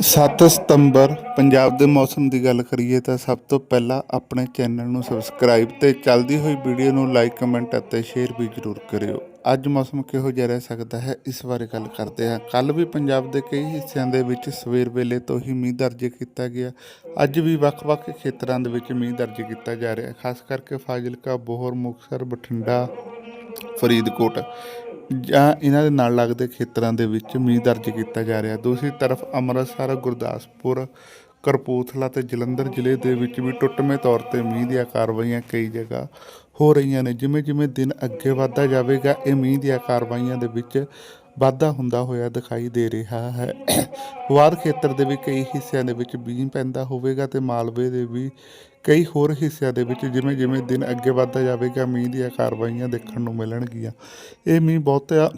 7 ਸਤੰਬਰ ਪੰਜਾਬ ਦੇ ਮੌਸਮ ਦੀ ਗੱਲ ਕਰੀਏ ਤਾਂ ਸਭ ਤੋਂ ਪਹਿਲਾਂ ਆਪਣੇ ਚੈਨਲ ਨੂੰ ਸਬਸਕ੍ਰਾਈਬ ਤੇ ਚੱਲਦੀ ਹੋਈ ਵੀਡੀਓ ਨੂੰ ਲਾਈਕ, ਕਮੈਂਟ ਅਤੇ ਸ਼ੇਅਰ ਵੀ ਜ਼ਰੂਰ ਕਰਿਓ। ਅੱਜ ਮੌਸਮ ਕਿਹੋ ਜਿਹਾ ਰਹਿ ਸਕਦਾ ਹੈ, ਇਸ ਬਾਰੇ ਗੱਲ ਕਰਦੇ ਹਾਂ। ਕੱਲ ਵੀ ਪੰਜਾਬ ਦੇ ਕਈ ਹਿੱਸਿਆਂ ਦੇ ਵਿੱਚ ਸਵੇਰ ਵੇਲੇ ਤੋਂ ਹੀ ਮੀਂਹ ਦਰਜ ਕੀਤਾ ਗਿਆ। ਅੱਜ ਵੀ ਵੱਖ-ਵੱਖ ਖੇਤਰਾਂ ਦੇ ਵਿੱਚ ਮੀਂਹ ਦਰਜ ਕੀਤਾ ਜਾ ਰਿਹਾ ਹੈ। ਖਾਸ ਕਰਕੇ ਫਾਜ਼ਿਲਕਾ, ਬੋਹਰ, ਮੁਕਤਸਰ, ਬਠਿੰਡਾ, ਫਰੀਦਕੋਟ। ਜਾਂ ਇਹਨਾਂ ਦੇ ਨਾਲ ਲੱਗਦੇ ਖੇਤਰਾਂ ਦੇ ਵਿੱਚ ਮੀਂਹ ਦਰਜ ਕੀਤਾ ਜਾ ਰਿਹਾ। ਦੂਸਰੀ ਤਰਫ ਅੰਮ੍ਰਿਤਸਰ, ਗੁਰਦਾਸਪੁਰ ਕਰਪੂਥਲਾ ਤੇ ਜਲੰਧਰ ਜ਼ਿਲ੍ਹੇ ਦੇ ਵਿੱਚ ਵੀ ਟੁੱਟਵੇਂ ਤੌਰ ਤੇ ਮੀਂਹ ਦੀਆਂ ਕਾਰਵਾਈਆਂ ਕਈ ਜਗ੍ਹਾ ਹੋ ਰਹੀਆਂ ਨੇ। ਜਿਵੇਂ ਜਿਵੇਂ ਦਿਨ ਅੱਗੇ ਵਧਦਾ ਜਾਵੇਗਾ, ਇਹ ਮੀਂਹ ਦੀਆਂ ਕਾਰਵਾਈਆਂ ਦੇ ਵਿੱਚ ਵਾਧਾ ਹੁੰਦਾ ਹੋਇਆ ਦਿਖਾਈ ਦੇ ਰਿਹਾ ਹੈ। ਵਾਰ ਖੇਤਰ ਦੇ ਵੀ ਕਈ ਹਿੱਸਿਆਂ ਦੇ ਵਿੱਚ ਮੀਂਹ ਪੈਂਦਾ ਹੋਵੇਗਾ ਤੇ ਮਾਲਵੇ ਦੇ ਵੀ ਕਈ ਹੋਰ ਹਿੱਸਿਆਂ ਦੇ ਵਿੱਚ ਜਿਵੇਂ ਜਿਵੇਂ ਦਿਨ ਅੱਗੇ ਵਧਦਾ ਜਾਵੇਗਾ, ਮੀਂਹ ਦੀਆਂ ਕਾਰਵਾਈਆਂ ਦੇਖਣ ਨੂੰ ਮਿਲਣਗੀਆਂ। ਇਹ ਮੀਂਹ ਬਹੁਤਾ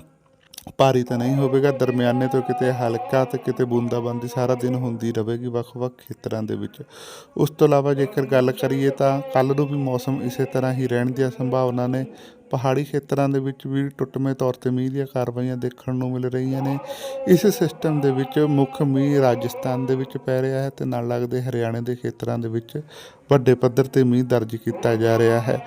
ਭਾਰੀ ਤਾਂ ਨਹੀਂ ਹੋਵੇਗਾ, ਦਰਮਿਆਨੇ ਤੋਂ ਕਿਤੇ ਹਲਕਾ ਤੇ ਕਿਤੇ ਬੂੰਦਾਬਾਂਦੀ ਸਾਰਾ ਦਿਨ ਹੁੰਦੀ ਰਹੇਗੀ ਵੱਖ-ਵੱਖ ਖੇਤਰਾਂ ਦੇ ਵਿੱਚ। ਉਸ ਤੋਂ ਇਲਾਵਾ ਜੇਕਰ ਗੱਲ ਕਰੀਏ ਤਾਂ ਕੱਲ ਨੂੰ ਵੀ ਮੌਸਮ ਇਸੇ ਤਰ੍ਹਾਂ ਹੀ ਰਹਿਣ ਦੀਆਂ ਸੰਭਾਵਨਾ ਨੇ। ਪਹਾੜੀ ਖੇਤਰਾਂ ਦੇ ਵਿੱਚ ਵੀ ਟੁੱਟਵੇਂ ਤੌਰ ਤੇ ਮੀਂਹ ਦੀਆਂ ਕਾਰਵਾਈਆਂ ਦੇਖਣ ਨੂੰ ਮਿਲ ਰਹੀਆਂ ਨੇ। ਇਸ ਸਿਸਟਮ ਦੇ ਵਿੱਚ ਮੁੱਖ ਮੀਂਹ ਰਾਜਸਥਾਨ ਦੇ ਵਿੱਚ ਪੈ ਰਿਹਾ ਹੈ ਤੇ ਨਾਲ ਲੱਗਦੇ ਹਰਿਆਣੇ ਦੇ ਖੇਤਰਾਂ ਦੇ ਵਿੱਚ ਵੱਡੇ ਪੱਧਰ ਤੇ ਮੀਂਹ ਦਰਜ ਕੀਤਾ ਜਾ ਰਿਹਾ ਹੈ।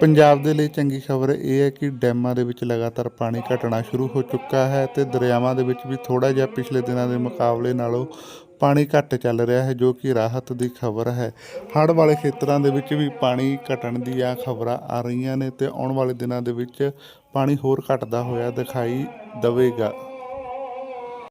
ਪੰਜਾਬ ਦੇ ਲਈ ਚੰਗੀ ਖਬਰ ਇਹ ਹੈ ਕਿ ਡੈਮਾਂ ਦੇ ਵਿੱਚ ਲਗਾਤਾਰ ਪਾਣੀ ਘਟਣਾ ਸ਼ੁਰੂ ਹੋ ਚੁੱਕਾ ਹੈ ਤੇ ਦਰਿਆਵਾਂ ਦੇ ਵਿੱਚ ਵੀ ਥੋੜਾ ਜਿਹਾ ਪਿਛਲੇ ਦਿਨਾਂ ਦੇ ਮੁਕਾਬਲੇ ਨਾਲੋਂ ਪਾਣੀ ਘੱਟ ਚੱਲ ਰਿਹਾ ਹੈ, ਜੋ ਕਿ ਰਾਹਤ ਦੀ ਖਬਰ ਹੈ। ਹੜ੍ਹ ਵਾਲੇ ਖੇਤਰਾਂ ਦੇ ਵਿੱਚ ਵੀ ਪਾਣੀ ਘਟਣ ਦੀਆਂ ਖਬਰਾਂ ਆ ਰਹੀਆਂ ਨੇ ਤੇ ਆਉਣ ਵਾਲੇ ਦਿਨਾਂ ਦੇ ਵਿੱਚ ਪਾਣੀ ਹੋਰ ਘਟਦਾ ਹੋਇਆ ਦਿਖਾਈ ਦੇਵੇਗਾ।